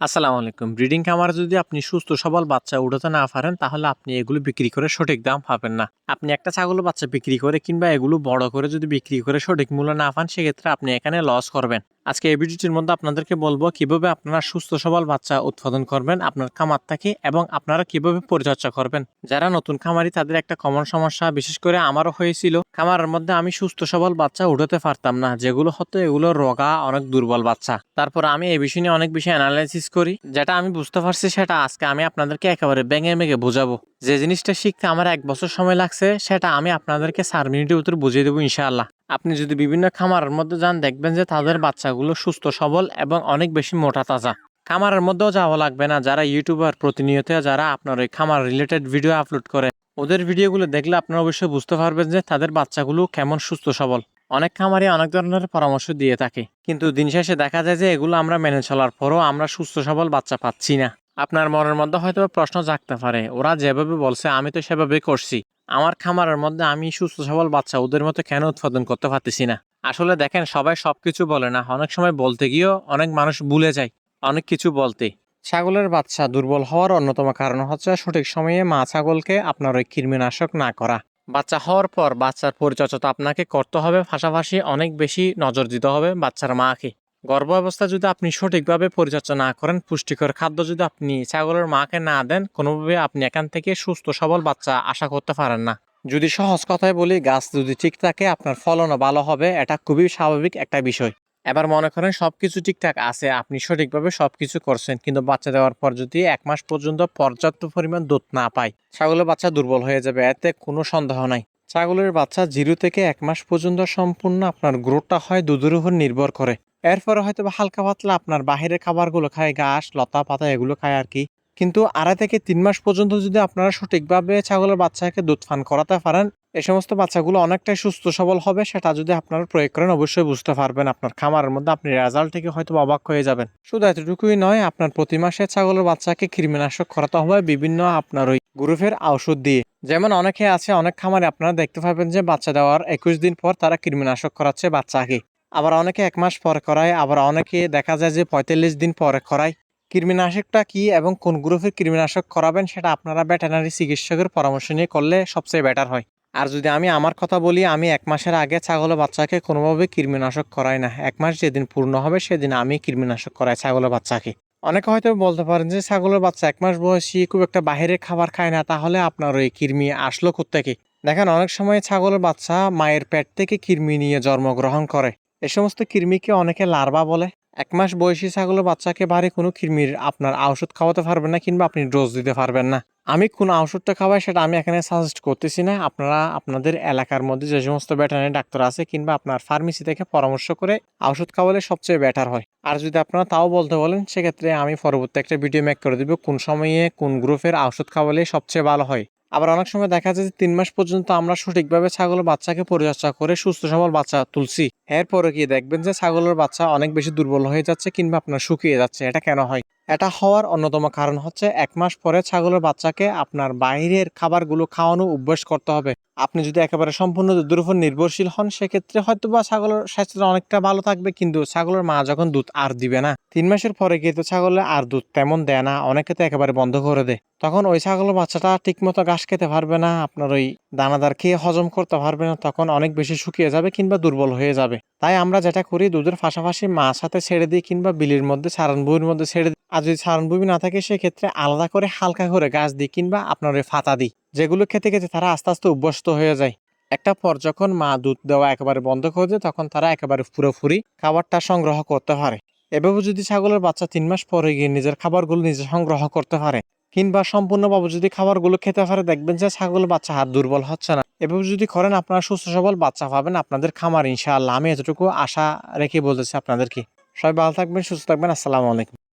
আসসালামু আলাইকুম। ব্রিডিং খামারে যদি আপনি সুস্থ, সবল বাচ্চা উঠাতে না পারেন, তাহলে আপনি এগুলো বিক্রি করে সঠিক দাম পাবেন না। আপনি একটা ছাগল বাচ্চা বিক্রি করে কিংবা এগুলো বড় করে যদি বিক্রি করে সঠিক মূল্য না পান, সেক্ষেত্রে আপনি এখানে লস করবেন। আজকে এই ভিডিওটির মধ্যে আপনাদেরকে বলব কীভাবে আপনারা সুস্থ সবল বাচ্চা উৎপাদন করবেন, আপনার খামার থেকে এবং আপনারা কীভাবে পরিচর্যা করবেন। যারা নতুন খামারি, তাদের একটা কমন সমস্যা, বিশেষ করে আমারও হয়েছিল। খামারের মধ্যে আমি সুস্থ সবল বাচ্চা উঠাতে পারতাম না। যেগুলো হতো, এগুলো রোগা, অনেক দুর্বল বাচ্চা। তারপর আমি এই বিষয় নিয়ে অনেক বেশি অ্যানালাইসিস করি। যেটা আমি বুঝতে পারছি, সেটা আজকে আমি আপনাদেরকে একেবারে ব্যাঙে মেঘে বোঝাবো। যে জিনিসটা শিখতে আমার এক বছর সময় লাগছে, সেটা আমি আপনাদেরকে চার মিনিটের ভিতরে বুঝিয়ে দেবো, ইনশাআল্লাহ। আপনি যদি বিভিন্ন খামারের মধ্যে যান, দেখবেন যে তাদের বাচ্চাগুলো সুস্থ, সবল এবং অনেক বেশি মোটা, তাজা। খামারের মধ্যেও যাওয়া লাগবে না। যারা ইউটিউবার প্রতিনিয়ত, যারা আপনার ওই খামার রিলেটেড ভিডিও আপলোড করে, ওদের ভিডিওগুলো দেখলে আপনারা অবশ্যই বুঝতে পারবেন যে তাদের বাচ্চাগুলো কেমন সুস্থ, সবল। অনেক খামারি অনেক ধরনের পরামর্শ দিয়ে থাকে। কিন্তু দিন শেষে দেখা যায় যে এগুলো আমরা মেনে চলার পরও আমরা সুস্থ, সবল বাচ্চা পাচ্ছি না। আপনার মনের মধ্যে হয়তো প্রশ্ন জাগতে পারে। ওরা যেভাবে বলছে, আমি তো সেভাবে করছি। আমার খামারের মধ্যে আমি সুস্থ, সবল বাচ্চা, ওদের মতো কেন উৎপাদন করতে পারতেছি না? আসলে দেখেন, সবাই সব কিছু বলে না। অনেক সময় বলতে গিয়েও অনেক মানুষ ভুলে যায় অনেক কিছু বলতে। ছাগলের বাচ্চা দুর্বল হওয়ার অন্যতম কারণ হচ্ছে সঠিক সময়ে মা ছাগলকে আপনার ওই কৃমিনাশক না করা। বাচ্চা হওয়ার পর বাচ্চার পরিচর্যা তো আপনাকে করতে হবে। পাশাপাশি অনেক বেশি নজর দিতে হবে বাচ্চার মাকে। গর্ভ অবস্থা যদি আপনি সঠিকভাবে পরিচর্যা না করেন, পুষ্টিকর খাদ্য যদি আপনি ছাগলের মাকে না দেন, কোনোভাবে আপনি এখান থেকে সুস্থ, সবল বাচ্চা আশা করতে পারেন না। যদি সহজ কথায় বলি, গাছ যদি ঠিক থাকে, আপনার ফলনও ভালো হবে, এটা খুবই স্বাভাবিক একটা বিষয়। এবার মনে করেন সবকিছু ঠিকঠাক আছে, আপনি সঠিকভাবে সব কিছু করছেন, কিন্তু বাচ্চা দেওয়ার পর যদি এক মাস পর্যন্ত পর্যাপ্ত পরিমাণ দুধ না পায়, ছাগলের বাচ্চা দুর্বল হয়ে যাবে, এতে কোনো সন্দেহ নাই। ছাগলের বাচ্চা জিরো থেকে এক মাস পর্যন্ত সম্পূর্ণ আপনার গ্রোথটা হয় দুধের উপর নির্ভর করে। এরপরে হয়তো হালকা পাতলা আপনার বাহিরের খাবারগুলো খায়, ঘাস, লতা, পাতা এগুলো খায় আর কি। কিন্তু আড়াই থেকে তিন মাস পর্যন্ত যদি আপনারা সঠিকভাবে ছাগলের বাচ্চাকে দুধ পান করাতে পারেন এই সমস্ত বাচ্চাগুলো অনেকটাই সুস্থ সবল হবে, সেটা যদি আপনারা প্রয়োগ করেন অবশ্যই বুঝতে পারবেন। আপনার খামারের মধ্যে আপনি রেজাল্ট থেকে হয়তো অবাক হয়ে যাবেন। শুধু এতটুকুই নয়, আপনার প্রতি মাসে ছাগলের বাচ্চাকে কৃমিনাশক করাতে হবে বিভিন্ন আপনার ওই গ্রুপের ঔষধ দিয়ে। যেমন অনেকে আছে, অনেক খামারে আপনারা দেখতে পাবেন যে বাচ্চা দেওয়ার একুশ দিন পর তারা কৃমিনাশক করাচ্ছে বাচ্চাকে। আবার অনেকে এক মাস পর করায়, আবার অনেকে দেখা যায় যে পঁয়তাল্লিশ দিন পরে করায়। কৃমিনাশকটা কি এবং কোন গ্রুপের কৃমিনাশক করাবেন সেটা আপনারা ভেটেনারি চিকিৎসকের পরামর্শ নিয়ে করলে সবচেয়ে বেটার হয়। আর যদি আমি আমার কথা বলি, আমি এক মাসের আগে ছাগলের বাচ্চাকে কোনোভাবে কৃমিনাশক করাই না। এক মাস যেদিন পূর্ণ হবে সেদিন আমি কৃমিনাশক করাই ছাগলের বাচ্চাকে। অনেকে হয়তো বলতে পারেন যে ছাগলের বাচ্চা এক মাস বয়সী, খুব একটা বাইরের খাবার খায় না, তাহলে আপনার ওই কৃমি আসলো কোথেকে দেখেন, অনেক সময় ছাগলের বাচ্চা মায়ের পেট থেকে কৃমি নিয়ে জন্মগ্রহণ করে। এ সমস্ত কৃমিকে অনেকে লার্ভা বলে। এক মাস বয়সী ছাগলের বাচ্চাকে বাড়ি কোনো কৃমির আপনার ঔষধ খাওয়াতে পারবেন না কিংবা আপনি ডোজ দিতে পারবেন না। আমি কোন ওষুধটা খাওয়াই সেটা আমি এখানে সাজেস্ট করতেছি না। আপনারা আপনাদের এলাকার মধ্যে যে সমস্ত ভেটেরিনারি ডাক্তার আছে কিংবা আপনার ফার্মেসি থেকে পরামর্শ করে ওষুধ খাওয়ালে সবচেয়ে বেটার হয়। আর যদি আপনারা তাও বলতে বলেন, সেক্ষেত্রে আমি পরবর্তী একটা ভিডিও মেক করে দিব, কোন সময়ে কোন গ্রুপের ওষুধ খাওয়ালে সবচেয়ে ভালো হয়। আবার অনেক সময় দেখা যায় যে তিন মাস পর্যন্ত আমরা সঠিকভাবে ছাগলের বাচ্চাকে পরিচর্যা করে সুস্থ সবল বাচ্চা তুলছি। এরপরে গিয়ে দেখবেন যে ছাগলের বাচ্চা অনেক বেশি দুর্বল হয়ে যাচ্ছে কিংবা আপনার শুকিয়ে যাচ্ছে, এটা কেন হয়? এটা হওয়ার অন্যতম কারণ হচ্ছে এক মাস পরে ছাগলের বাচ্চাকে আপনার বাইরের খাবারগুলো খাওয়ানো অভ্যাস করতে হবে। আপনি যদি একেবারে সম্পূর্ণ দুধের উপর নির্ভরশীল হন, সেক্ষেত্রে হয়তো বা ছাগলের স্বাস্থ্যটা অনেকটা ভালো থাকবে, কিন্তু ছাগলের মা যখন দুধ আর দিবে না, তিন মাসের পরে গিয়ে তো ছাগলের আর দুধ তেমন দেয় না, অনেকে তো একেবারে বন্ধ করে দেয়। তখন ওই ছাগলের বাচ্চাটা ঠিকমতো ঘাস খেতে পারবে না, আপনার ওই দানাদার খেয়ে হজম করতে পারবে না, তখন অনেক বেশি শুকিয়ে যাবে কিংবা দুর্বল হয়ে যাবে। তাই আমরা যেটা করি, দুধের পাশাপাশি মাছ সাথে ছেড়ে দিই কিংবা বিলির মধ্যে সারানভূমির মধ্যে ছেড়ে দিই। আর যদি সারানভূমি না থাকে, সেক্ষেত্রে আলাদা করে হালকা করে গাছ দিই কিংবা আপনার ফাতা দিই। যেগুলো খেতে খেতে তারা আস্তে আস্তে অভ্যস্ত হয়ে যায়। একটা পর যখন মা দুধ দেওয়া একেবারে বন্ধ করে দেয়, তখন তারা একেবারে পুরোপুরি খাবারটা সংগ্রহ করতে পারে। এভাবে যদি ছাগলের বাচ্চা তিন মাস পরে গিয়ে নিজের খাবারগুলো নিজে সংগ্রহ করতে পারে, কিংবা সম্পূর্ণভাবে যদি খাবারগুলো খেতে পারে, দেখবেন যে ছাগলের বাচ্চা হাত দুর্বল হচ্ছে না। এভাবে যদি করেন, আপনারা সুস্থ সবল বাচ্চা পাবেন আপনাদের খামার, ইনশাআল্লাহ। আমি এতটুকু আশা রেখে বলতেছি আপনাদেরকে। সবাই ভালো থাকবেন, সুস্থ থাকবেন। আসসালামু আলাইকুম।